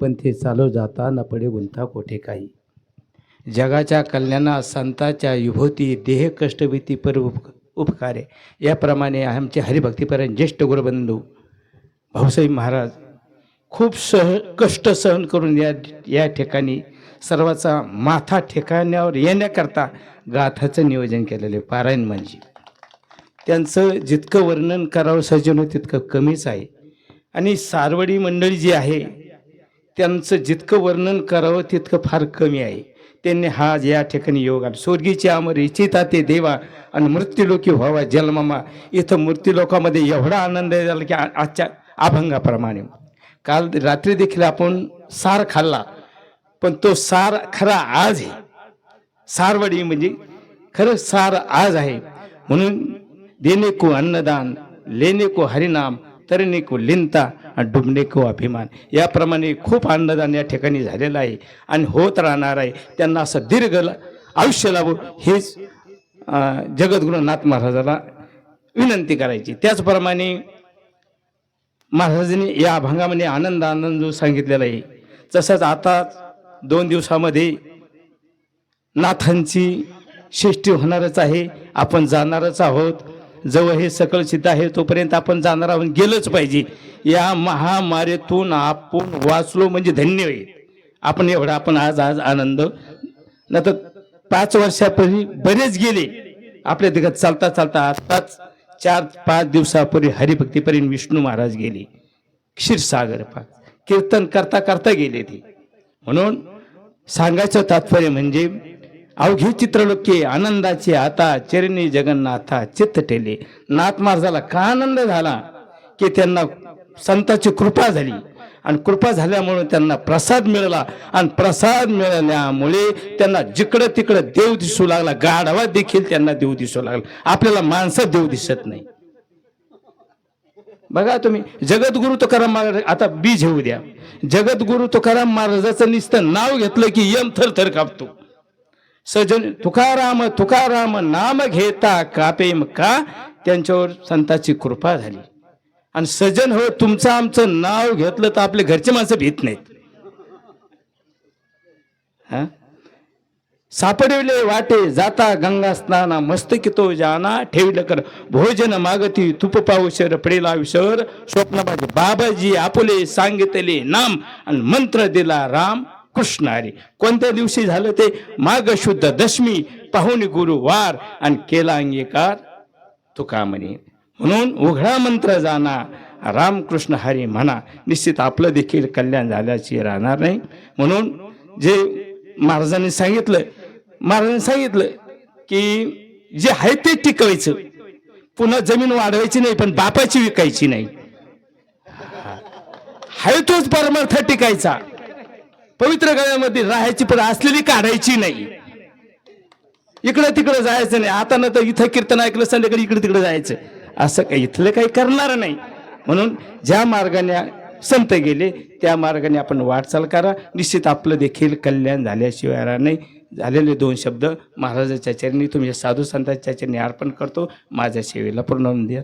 पंथे चालव जाता न पडे गुंता कोठे काही. जगाच्या कल्याणा संताच्या विभूती देह कष्टभीती पर उप उपकारे. याप्रमाणे आमचे हरिभक्तीपर्यंत ज्येष्ठ गुरुबंधू भाऊसाहेब महाराज खूप सह कष्ट सहन करून या या ठिकाणी सर्वाचा माथा ठिकाण्यावर येण्याकरता गाथाचं नियोजन केलेलं आहे पारायण म्हणजे. त्यांचं जितकं वर्णन करावं सजन तितकं कमीच आहे. आणि सारवडी मंडळी जी आहे त्यांचं जितकं वर्णन करावं तितकं फार कमी आहे. त्यांनी हा या ठिकाणी योग आला स्वर्गीची अमर इच्छिता ते देवा आणि मृत्यूलोकी व्हावा जन्ममा इथं मृत्यूलोकामध्ये एवढा आनंद झाला की आजच्या अभंगाप्रमाणे. काल रात्री देखील आपण सार खाल्ला पण तो सार खरा आज आहे. सारवडी म्हणजे खरं सार आज आहे. म्हणून देणे को अन्नदान लेणे को हरिनाम तरणे को लिंता आणि डुबणे को अभिमान. याप्रमाणे खूप अन्नदान या ठिकाणी झालेलं आहे. आणि होत राहणार आहे. त्यांना असं दीर्घ आयुष्य लाभो हेच जगद्गुरुनाथ महाराजाला विनंती करायची. त्याचप्रमाणे महाराजांनी या अभंगामध्ये आनंद आनंद सांगितलेला आहे. तसंच आता दोन दिवसामध्ये नाथांची शिष्टी होणारच आहे. आपण जाणारच आहोत. जवळ हे सकळ सिद्ध आहे तोपर्यंत आपण जाणार आहोत. गेलंच पाहिजे. या महामारीतून आपण वाचलो म्हणजे धन्य होईल. आपण एवढा आपण आज आज आनंद. न तर पाच वर्षापूर्वी बरेच गेले. आपल्या दिघात चालता चालता आताच चार पाच दिवसापूर्वी हरिभक्तीपर्यंत विष्णू महाराज गेले. क्षीरसागर पाच. कीर्तन करता करता गेले ते. म्हणून सांगायचं तात्पर्य म्हणजे अवघे चित्रलोके आनंदाचे आता चरणी जगन्नाथा चित्त टेले नाथ महाराजाला का आनंद झाला? की त्यांना संताची कृपा झाली. आणि कृपा झाल्यामुळे त्यांना प्रसाद मिळाला. आणि प्रसाद मिळाल्यामुळे त्यांना जिकडं तिकडं देव दिसू लागला. गाढवा देखील त्यांना देव दिसू लागला. आपल्याला माणसं देव दिसत नाही. बघा तुम्ही जगद्गुरु तुकाराम महाराज आता बीज होऊ द्या. जगद्गुरु तुकाराम महाराजाचं निस्त नाव घेतलं की यम थर थर कापतो. सजन तुकाराम तुकाराम नाम घेता कापेम का? त्यांच्यावर संताची कृपा झाली. आणि सजन हो तुमचं आमचं नाव घेतलं तर आपले घरचे माणसं भीत नाहीत. सापडविले वाटे जाता गंगा स्नाना मस्तकी तो जाना ठेवलं कर. भोजन मागती तुप पावशर पडेला विसर. स्वप्न बाबाजी आपुले सांगितले नाम आणि मंत्र दिला राम. कृष्णारी कोणत्या दिवशी झालं ते? माग शुद्ध दशमी पाहुणे गुरुवार आणि केला अंगीकार तुका म्हणे म्हणून उघडा मंत्र जाना रामकृष्ण हरी म्हणा. निश्चित आपलं देखील कल्याण झाल्याची राहणार नाही. म्हणून जे महाराजांनी सांगितलं महाराजांनी सांगितलं की जे आहे ते टिकवायचं. पुन्हा जमीन वाढवायची नाही पण बापाची विकायची नाही. आहे तोच परमार्थ टिकायचा. पवित्र गळ्यामध्ये राहायची पण असलेली काढायची नाही. इकडं तिकडं जायचं नाही. आता न तर इथं कीर्तन ऐकलं संध्याकाळी इकडे तिकडे जायचं. असं काही इथलं काही करणार नाही. म्हणून ज्या मार्गाने संत गेले त्या मार्गाने आपण वाटचाल करा. निश्चित आपलं देखील कल्याण झाल्याशिवाय राहणार नाही. झालेले दोन शब्द महाराजाच्या चरणी तुम्ही साधू संतांच्या चरणी अर्पण करतो. माझ्या सेवेला पूर्ण द्या.